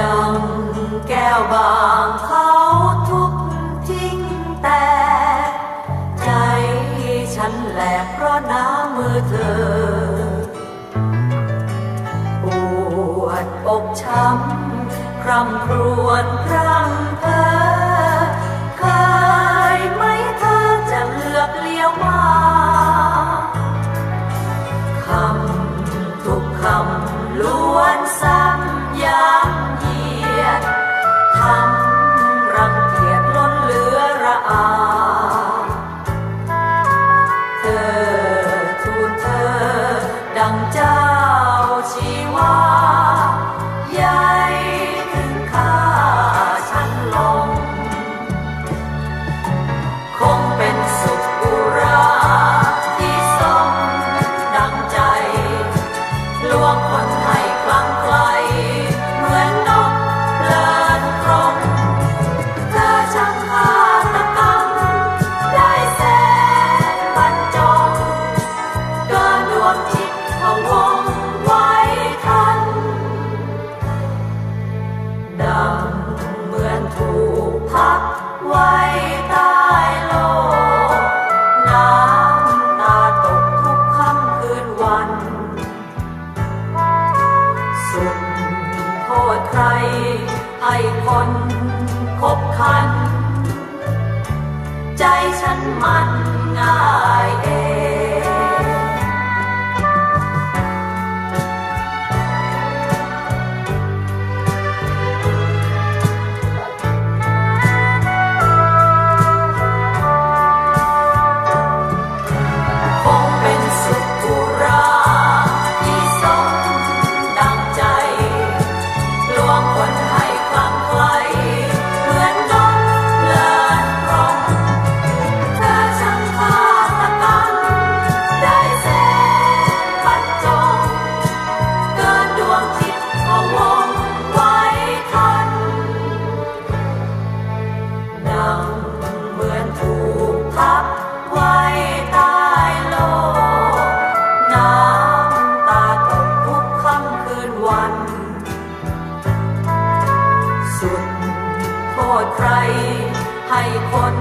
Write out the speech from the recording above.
ดังแก้วบางเขาทุบทิ้งแต่ ใจฉันแหลกเพราะน้ำมือเธอปวดอกช้ำคร่ำครวญคร่ำเพ้อเคยไม่เธอจะเลือก 아! คนคบคัน ใจฉันมันง่าย ให้คน